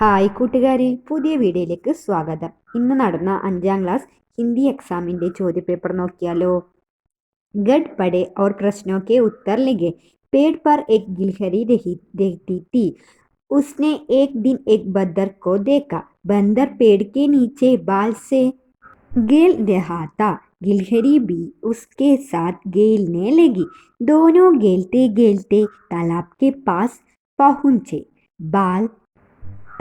Hi കൂട്ടുകാരെ പുതിയ വീഡിയോയിലേക്ക് സ്വാഗതം ഇന്ന് നടന്ന അഞ്ചാം ക്ലാസ് ഹിന്ദി എക്സാമിൻ്റെ ചോദ്യപേപ്പർ നോക്കിയാലോ गढ़ पढ़े और प्रश्नों के उत्तर लिखे पेड़ पर एक गिलहरी रही रहती थी उसने एक दिन एक बंदर को देखा बंदर पेड़ के नीचे बाल से गेल रहा था गिलहरी भी उसके साथ गेलने लगी दोनों गेलते गेलते तालाब के पास पहुंचे बाल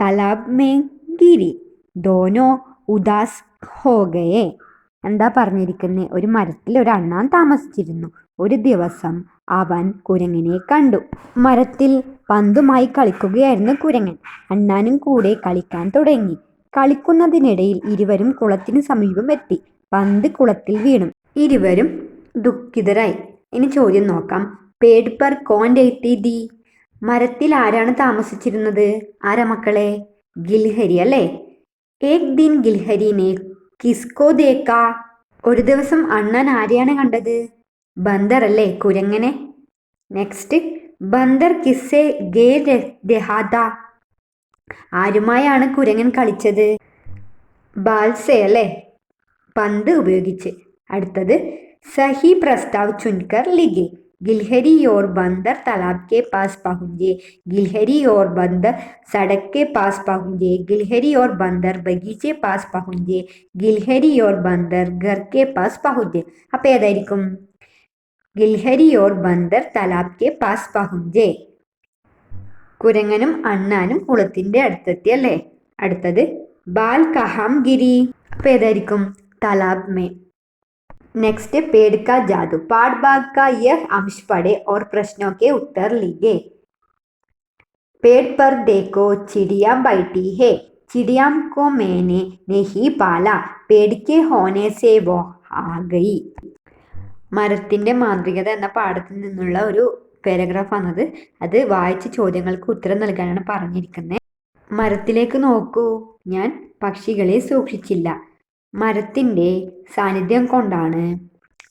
തലാബ് മേ ഗിരി ദോനോ ഉദാസ് ഹോഗയെ എന്താ പറഞ്ഞിരിക്കുന്നത് ഒരു മരത്തിൽ ഒരു അണ്ണാൻ താമസിച്ചിരുന്നു. ഒരു ദിവസം അവൻ കുരങ്ങിനെ കണ്ടു. മരത്തിൽ പന്തുമായി കളിക്കുകയായിരുന്നു കുരങ്ങൻ. അണ്ണാനും കൂടെ കളിക്കാൻ തുടങ്ങി. കളിക്കുന്നതിനിടയിൽ ഇരുവരും കുളത്തിന് സമീപം എത്തി. പന്ത് കുളത്തിൽ വീണു. ഇരുവരും ദുഃഖിതരായി. ഇനി ചോദ്യം നോക്കാം. പേഡ് പർ കോൺ എത്തി ദി മരത്തിൽ ആരാണ് താമസിച്ചിരുന്നത്? ആരാ മക്കളെ? ഗിൽഹരി അല്ലേ? ഏക് ദിൻ ഗിൽഹരിനെ കിസ്കോ ദേക്ക. ഒരു ദിവസം അണ്ണൻ ആരെയാണ് കണ്ടത്? ബന്ദർ അല്ലേ കുരങ്ങനെ? നെക്സ്റ്റ് ബന്ദർ കിസ്സെ ഗേ ദഹാദ ആരുമായാണ് കുരങ്ങൻ കളിച്ചത്? ബാൽസെ അല്ലേ? പന്ത് ഉപയോഗിച്ച്. അടുത്തത് സഹി പ്രസ്താവ് ചുൻകർ ലിഗെ. गिलहरी और बंदर तालाब के पास पहुंचे गिलहरी और बंदर सड़क के पास पहुंचे गिलहरी और बंदर बगीचे पास पहुंचे गिलहरी और बंदर घर के पास पहुंचे അപ്പോൾ ഏതായിരിക്കും ഗിൽഹരി ഓർ ബന്ദർ തലാബ് കെ പാസ് പഹുഞ്ചെ കുരങ്ങനും അണ്ണാനും കുളത്തിന്റെ അടുത്തെത്തി അല്ലേ അടുത്തത് ബാൽ കഹാം ഗിരി അപ്പോൾ ഏതായിരിക്കും തലാബ് മേ नेक्स्ट पेड़ का जादू पाठ भाग का यह अंश पढ़े और प्रश्नों के उत्तर लिखे पेड़ पर देखो चिड़िया बैठी है चिड़िया को मैंने नहीं पाला पेड़ के होने से वो आ गई മരത്തിൻ്റെ മാന്ത്രികത എന്ന പാഠത്തിൽ നിന്നുള്ള ഒരു പാരഗ്രാഫ് ആണത് അത് വായിച്ച ചോദ്യങ്ങൾക്ക് ഉത്തരം നൽകാനാണ് പറഞ്ഞിരിക്കുന്നത് മരത്തിലേക്ക് നോക്കൂ ഞാൻ പക്ഷികളെ സൂക്ഷിച്ചില്ല മരത്തിൻ്റെ സാന്നിധ്യം കൊണ്ടാണ്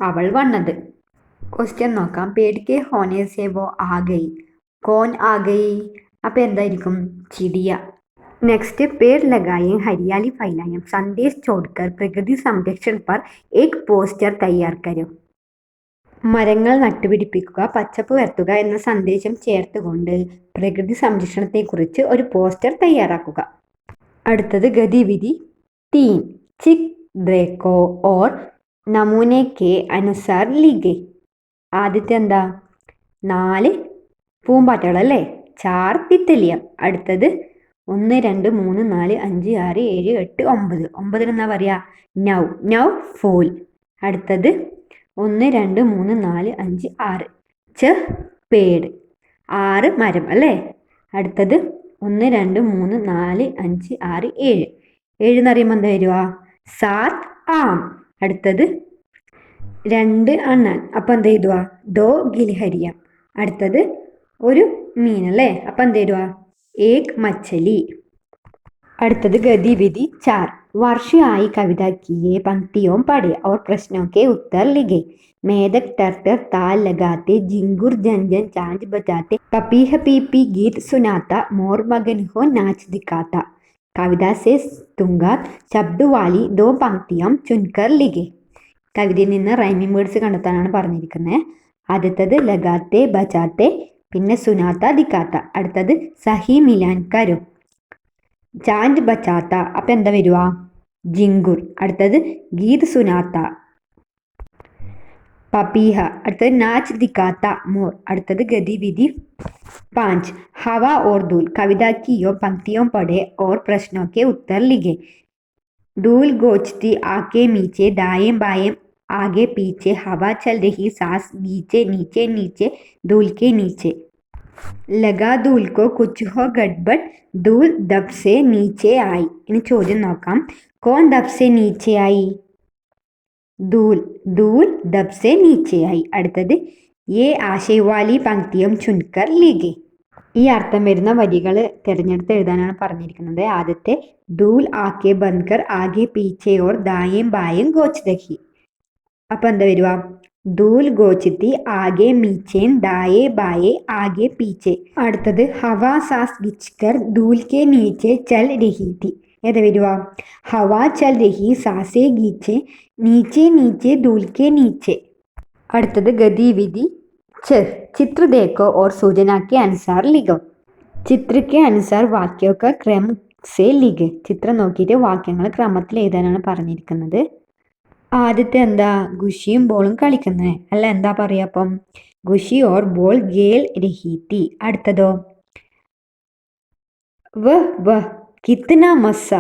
അവൾ വന്നത് ക്വസ്റ്റ്യൻ നോക്കാം പേടിക്കെ ഹോനെ സേവോ ആഗൈ കോൻ ആഗൈ അപ്പോൾ എന്തായിരിക്കും ചിടിയ നെക്സ്റ്റ് पेड़ लगाएं हरियाली फैलाएं संदेश छोड़कर പ്രകൃതി സംരക്ഷൺ पर एक പോസ്റ്റർ തയ്യാർ കരോ മരങ്ങൾ നട്ടുപിടിപ്പിക്കുക പച്ചപ്പ് വരുത്തുക എന്ന സന്ദേശം ചേർത്തുകൊണ്ട് പ്രകൃതി സംരക്ഷണത്തെക്കുറിച്ച് ഒരു പോസ്റ്റർ തയ്യാറാക്കുക അടുത്തത് ഗതിവിധി തീൻ ചിക് ड्रेको ഓർ നമൂനെ കെ അനുസാർ ലിഗെ. ആദ്യത്തെ എന്താ? നാല് പൂമ്പാറ്റകൾ ചാർ തിത്തലിയം അടുത്തത് ഒന്ന് രണ്ട് മൂന്ന് നാല് അഞ്ച് ആറ് ഏഴ് എട്ട് ഒമ്പത്. ഒമ്പതിന് എന്നാ പറയുക നൗ. നൗ ഫോൽ. അടുത്തത് ഒന്ന് രണ്ട് മൂന്ന് നാല് അഞ്ച് ആറ്. ച പേട്. ആറ് മരം അല്ലേ? അടുത്തത് ഒന്ന് രണ്ട് മൂന്ന് നാല് അഞ്ച് ആറ് ഏഴ്. ഏഴ് എന്ന് പറയുമ്പോൾ എന്താ സാത് ആം. അടുത്തത് രണ്ട് അണ്ണാൻ. അപ്പം എന്ത് ചെയ്തുവാ ദോ ഗിൽഹരിയം അടുത്തത് ഒരു മീൻ അല്ലേ? അപ്പം എന്ത് ചെയ്തുവാ ഏക് മച്ചലി. അടുത്തത് ഗതിവിധി ചാർ. വർഷയായി കവിത കിയെ പങ്ക്തിയോം പാടി. അവർ പ്രശ്നമൊക്കെ ഉത്തർ ലിഖെ. മേധക് ടർട്ടർ താൽ ലഗാത്തെ. ജിങ്കുർ ജൻജൻ ചാഞ്ച് ബജാത്തെ. പപ്പീഹ പി ഗീത് സുനാത്ത. മോർ മകൻ ഹോ നാച്ച് ദിക്കാത്ത. കവിത സെസ് തുങ്കാർ ശബ്ദുവാലി ദോ പങ്ക്തിയാം ചുൻകർ ലിഗെ കവിതയിൽ നിന്ന് റൈമിംഗ് വേർഡ്സ് കണ്ടെത്താനാണ് പറഞ്ഞിരിക്കുന്നത് ആദ്യത്തത് ലഗാത്തെ ബജാത്തെ പിന്നെ സുനാത്ത ദിക്കാത്ത അടുത്തത് സഹി മിലാൻ കരു. ചാൻഡ് ബച്ചാത്ത അപ്പം എന്താ വരുക? ജിങ്കുർ. അടുത്തത് ഗീത് സുനാത്ത. പപ്പീഹ അടുത്തത് നാച്ച് ദിക്കാത്ത മോർ. അടുത്തത് ഗതിവിധി പാഞ്ച് ഹവ ഓർ ദൂൽ കവിത കിയോ पंक्तियों पढ़े और प्रश्नों के उत्तर लिखे धूल गोचती आके नीचे दाएं बाएं आगे पीछे हवा चल रही सांस नीचे नीचे नीचे धूल के नीचे ലഗാ ധൂൽ കോ കുച്ച് ഹോ ഗഡ്ബഡ് ധൂൽ ദബ് സെ നീച്ചെ ആയി ഇനി ചോദ്യം നോക്കാം കോൺ ദബ് സെ നീച്ചെ ആയി ധൂൽ ധൂൽ ദബ് സെ നീച്ചെ ആയി അടുത്തത് ഏ ആശയവാലി പങ്ക്തിയും ചുൻകർ ലീഗി. ഈ അർത്ഥം വരുന്ന വരികൾ തിരഞ്ഞെടുത്ത് എഴുതാനാണ് പറഞ്ഞിരിക്കുന്നത്. ആദ്യത്തെ ധൂൽ ആക്കെ ബൻകർ ആകെ പീച്ചെ ഓർ ദായേം ബായേം ഗോച്ചിതഹി. അപ്പം എന്താ വരുക? ധൂൽ ഗോച്ചിത്തി ആകെ മീച്ചേൻ ദായേ ബായേ ആകെ പീച്ചെ. അടുത്തത് ഹവാ സാസ് ഗിച്ച്കർ ധൂൽ കെ നീച്ചെ ചൽ രഹീതി. ഏതാ വരുക? ഹവാ ചൽ രഹി സാസേ ഗീച്ചെ നീച്ചെ നീച്ചെ ധൂൽ കെ നീച്ചെ. അടുത്തത് ഗതിവിധി ചർ ചിത്ര देखो और सूचना के अनुसार लिखो ചിത്ര के अनुसार वाक्यों का क्रम से लिखे ചിത്രം നോക്കിയിട്ട് വാക്യങ്ങൾ ക്രമത്തിൽ എഴുതാനാണ് പറഞ്ഞിരിക്കുന്നത് ആദ്യത്തെ എന്താ ഗുഷിയും ബോളും കളിക്കുന്നത് അല്ല എന്താ പറയുക അപ്പം ഗുഷി ഓർ ബോൾ ഗേൽ രഹീത്തി അടുത്തതോ വ വ കിത്തന മസ്സ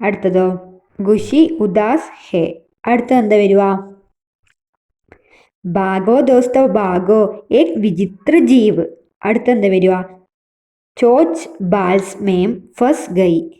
അടുത്തതോ ഗുഷി ഉദാസ് ഹേ അടുത്ത എന്താ വരുക ഭാഗോ ദോസ്തോ ഭാഗോ ഏക് വിചിത്ര ജീവ്. അടുത്ത എന്താ വരുക ചോച്ച് ബാൽസ്മേം ഫസ് ഗൈ.